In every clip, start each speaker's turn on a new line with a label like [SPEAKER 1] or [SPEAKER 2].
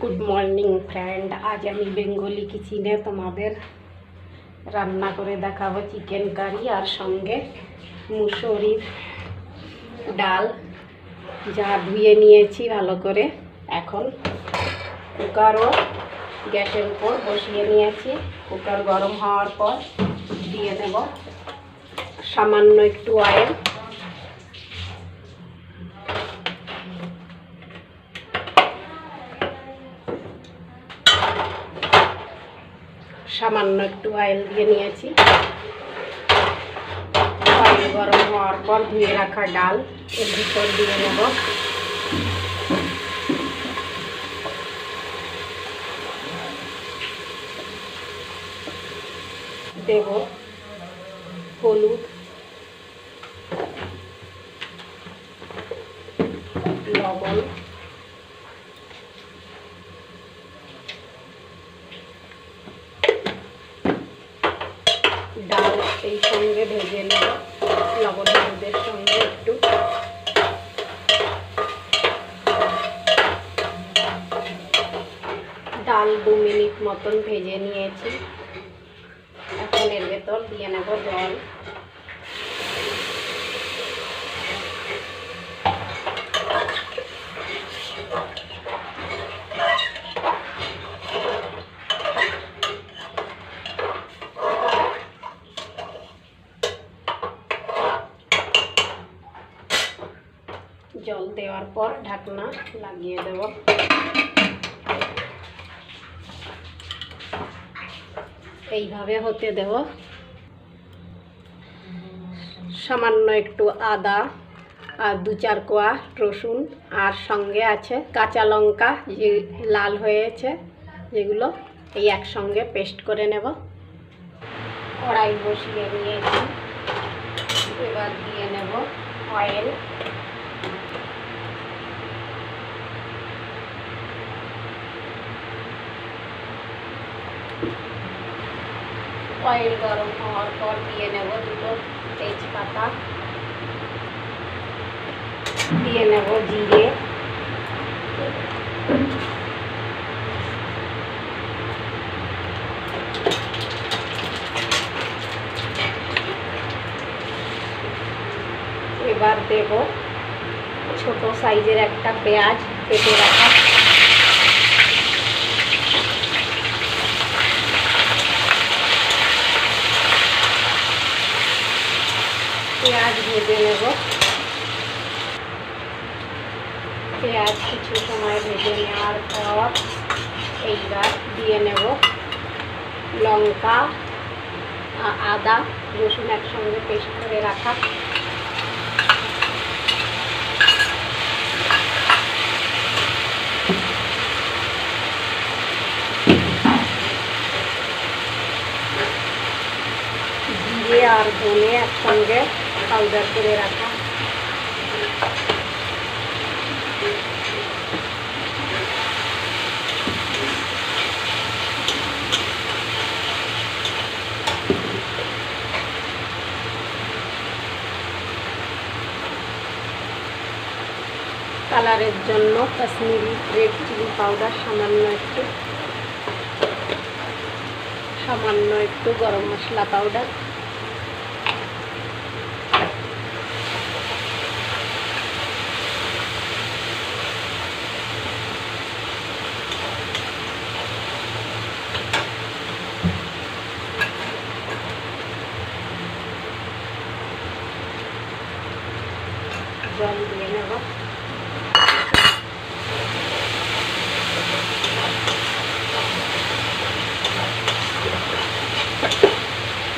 [SPEAKER 1] Good morning friend আজ আমি Bengali কিচেনে তোমাদের রান্না করে দেখাবো চিকেন কারি আর সঙ্গে মুসুরির ডাল। যা ধুয়ে নিয়েছি ভালো করে। এখন কুকারও গ্যাসের উপর বসিয়ে নিয়েছি। কুকার গরম হওয়ার পর দিয়ে দেব সামান্য একটু অয়েল সামান্য একটু অয়েল দিয়ে নিয়েছি। অয়েল গরম হওয়ার পর ধুয়ে রাখা ডাল এর ভিতর দিয়ে নেব দেব হলুদ, লবণ ডাল এই সঙ্গে ভেজে নেব লবণ হলুদের সঙ্গে একটু ডাল দু মিনিট মতন ভেজে নিয়েছি এখন এর ভেতর দিয়ে নেব জল জল দেওয়ার পর ঢাকনা লাগিয়ে দেব। এইভাবে হতে দেব। সামান্য একটু আদা আর দু চার কোয়া রসুন আর সঙ্গে আছে কাঁচা লঙ্কা যে লাল হয়েছে, যেগুলো এই একসঙ্গে পেস্ট করে নেব। কড়াই বসিয়ে নিয়েছি এবার দিয়ে নেব অয়েল। অয়েল গরম হওয়ার পর দিয়ে নেব দুটো তেজপাতা দিয়ে নেব জিরে এবার দেব ছোট সাইজের একটা পেঁয়াজ কেটে রাখা পেঁয়াজ নেব পেঁয়াজ কিছু সময় ভেজে নেওয়ার পর এইবার দিয়ে নেব লঙ্কা আদা, রসুন একসঙ্গে পেস্ট করে রাখা। আর ধনে একসঙ্গে পাউডার করে রাখা। কালারের জন্য কাশ্মীরি রেড চিলি পাউডার সামান্য একটু। সামান্য একটু গরম মশলা পাউডার জল দিয়ে নেব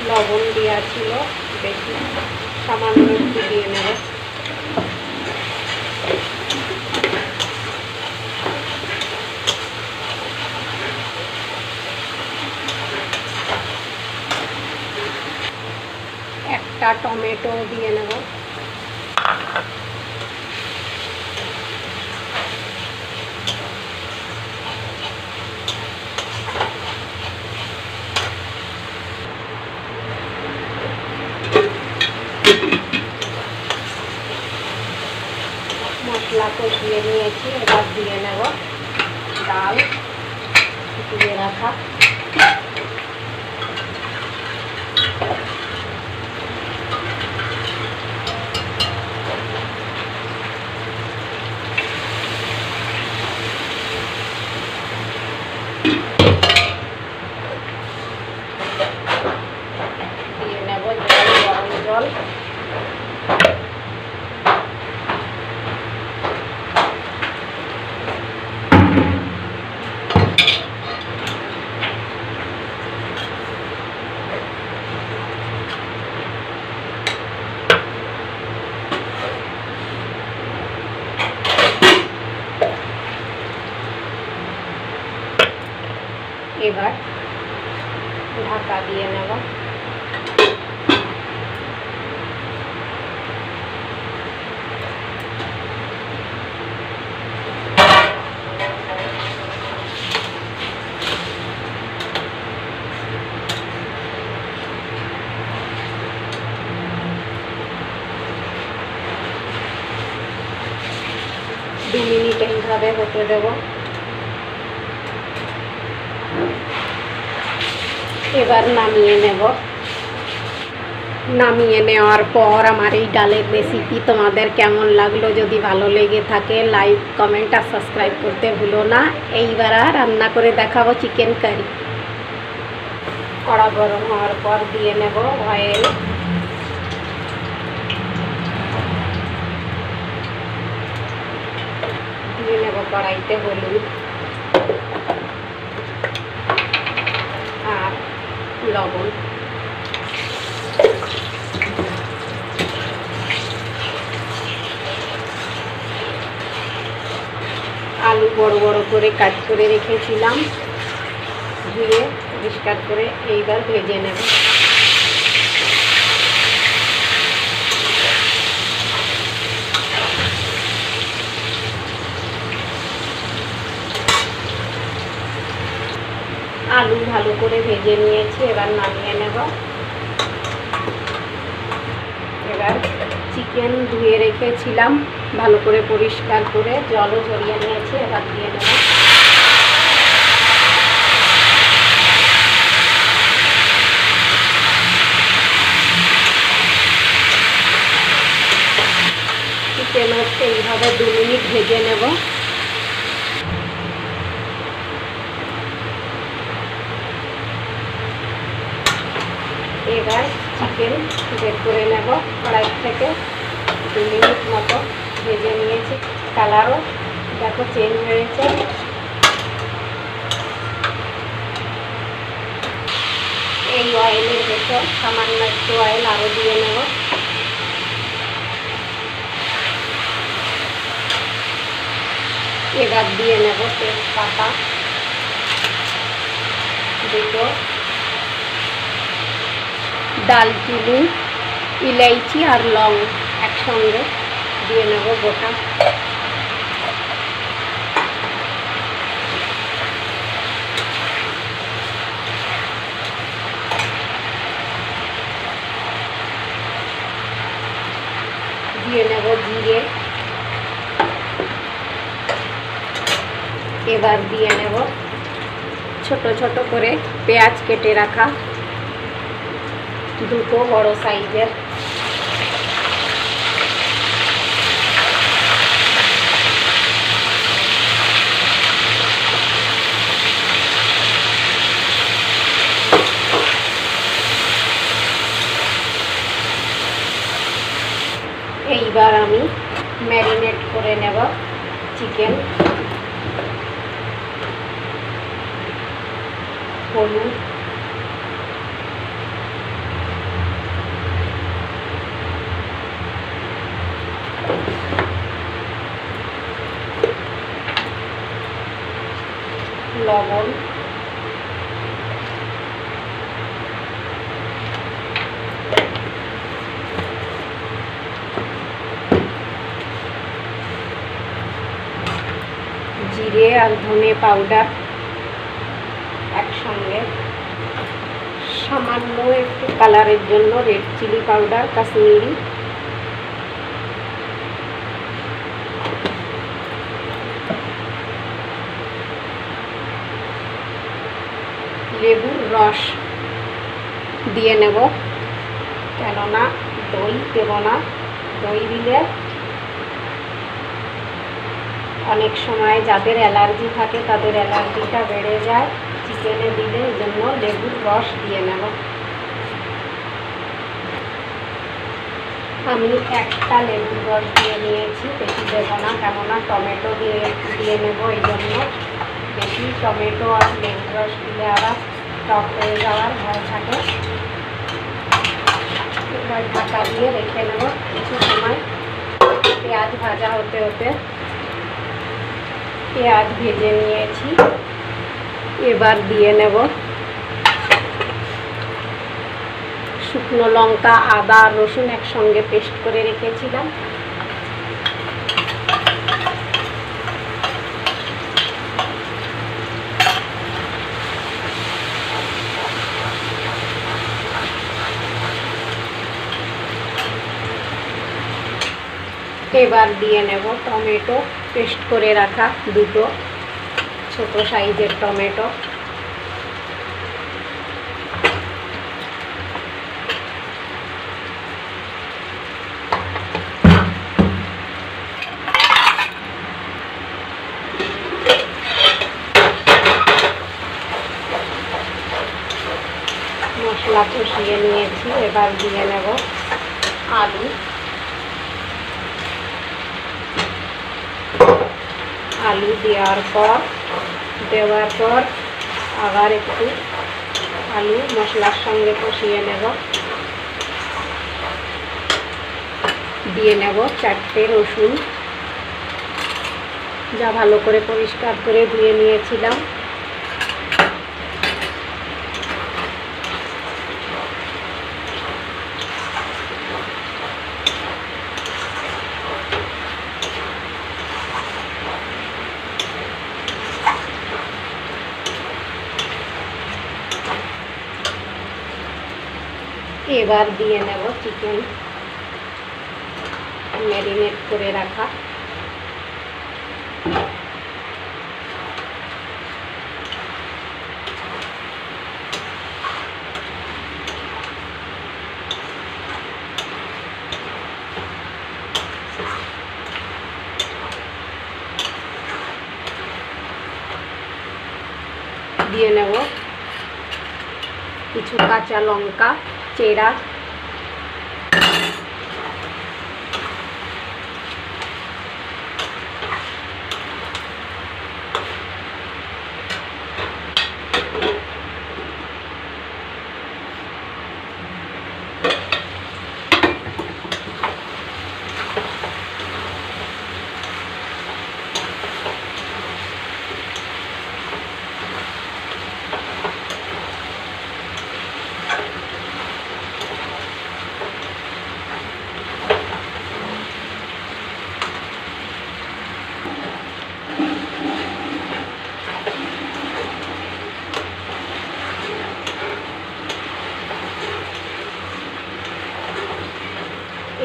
[SPEAKER 1] লবণ দেওয়া ছিল বেশি সামান্য একটু দিয়ে নেব একটা টমেটো দিয়ে নেব মশলা কষিয়ে নিয়েছি এবার দিয়ে নেব ডাল দিয়ে রাখা দিয়ে নেব জল গরম জল এবার ঢাকা দিয়ে নেব দু মিনিট এইভাবে হতে দেবো। এবার নামিয়ে নেব। নামিয়ে নেওয়ার পর আমার এই ডালের রেসিপি তোমাদের কেমন লাগল যদি ভালো লেগে থাকে লাইক কমেন্ট আর সাবস্ক্রাইব করতে ভুলো না। এইবার রান্না করে দেখাবো চিকেন কারি কড়া গরম হওয়ার পর দিয়ে নেব অয়েল দিয়ে নেব কড়াইতে হলুদ আর লবণ আলু বড় বড় করে কাট করে রেখেছিলাম ধুয়ে পরিষ্কার করে এইবার ভেজে নেব আলু ভালো করে ভেজে নিয়েছি, এবার নামিয়ে নেব। এবার চিকেন ধুয়ে রেখেছিলাম, ভালো করে পরিষ্কার করে, জলও ঝরিয়ে নিয়েছি, এবার দিয়ে নেব চিকেন হচ্ছে এইভাবে দু মিনিট ভেজে নেব এবার চিকেন বের করে নেব কড়াই থেকে দু মিনিট মতো ভেজে নিয়েছি কালারও। দেখো চেঞ্জ হয়েছে। এই অয়েলের ভেতর সামান্য একটু অয়েল আরও দিয়ে নেব। এবার দিয়ে নেব তেজপাতা। দুটো। দালচিনি ইলাইচি আর লং একসঙ্গে। দিয়ে নেব গোটা দিয়ে নেব জিরে এবার দিয়ে নেব ছোট ছোট করে পেঁয়াজ কেটে রাখা দুটো বড় সাইজের। এইবার আমি ম্যারিনেট করে নেব চিকেন। হলুদ লবণ। জিরে আর ধনে পাউডার একসঙ্গে সামান্য একটু কালারের জন্য রেড চিলি পাউডার কাশ্মীরি। লেবুর রস দিয়ে নেব। কেননা দই দেব না। দই দিলে অনেক সময় যাদের অ্যালার্জি থাকে তাদের অ্যালার্জিটা বেড়ে যায়। চিকেনে দিলে জন্য লেবুর রস দিয়ে নেব। আমি একটা লেবুর রস দিয়ে নিয়েছি, বেশি দেবো না, কেননা টমেটো দিয়ে দিয়ে নেব এই জন্য। বেশি টমেটো আর লেবুর রস দিলে আবার টক হয়ে যাওয়ার ভয় থাকে। এবার ঢাকা দিয়ে রেখে নেব কিছু সময়। পেঁয়াজ ভাজা হতে হতে পেঁয়াজ ভেজে নিয়েছি। এবার দিয়ে নেব। শুকনো লঙ্কা, আদা, রসুন একসঙ্গে পেস্ট করে রেখেছিলাম। এবার দিয়ে নেব টমেটো, পেস্ট করে রাখা দুটো। ছোট সাইজের টমেটো। মশলা কষিয়ে নিয়েছি এবার দিয়ে নেব আলু। আলু দেওয়ার পর দেওয়ার পর আবার একটু আলু মশলার সঙ্গে কষিয়ে নেব। দিয়ে নেব চারটে রসুন। যা ভালো করে পরিষ্কার করে ধুয়ে নিয়েছিলাম। এবার দিয়ে নেব চিকেন ম্যারিনেট করে রাখা দিয়ে নেব কিছু কাঁচা লঙ্কা চেরা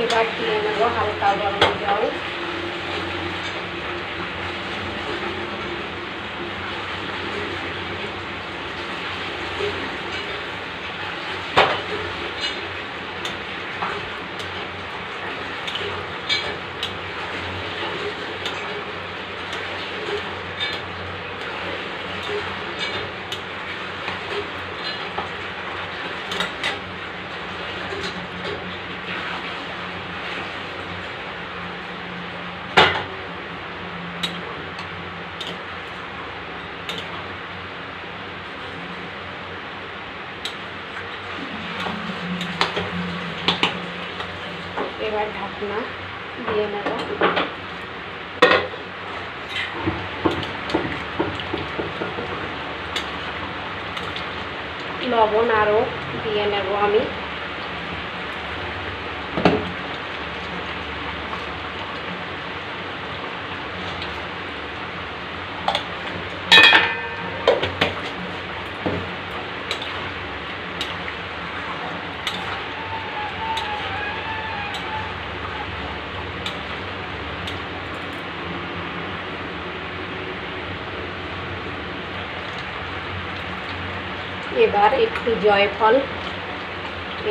[SPEAKER 1] এবার দিয়ে নেব হালকা গরম জল। লবণ আরও দিয়ে নেব আমি এবার একটু জয়ফল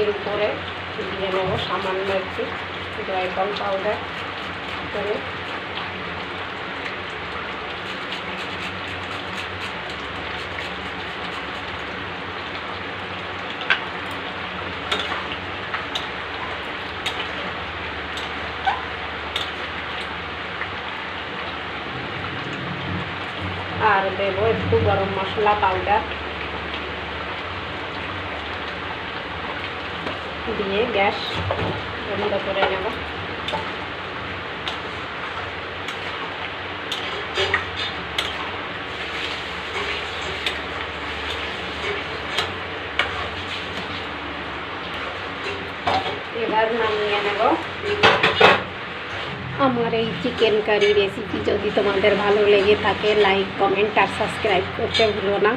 [SPEAKER 1] এর উপরে দিয়ে নেব সামান্য একটু জয়ফল পাউডার করে। আর দেবো একটু গরম মশলা পাউডার দিয়ে গ্যাস বন্ধ করে নেব। এবার নামিয়ে নেব। আমার এই চিকেন কারি রেসিপি যদি তোমাদের ভালো লেগে থাকে লাইক কমেন্ট আর সাবস্ক্রাইব করতে ভুলো না।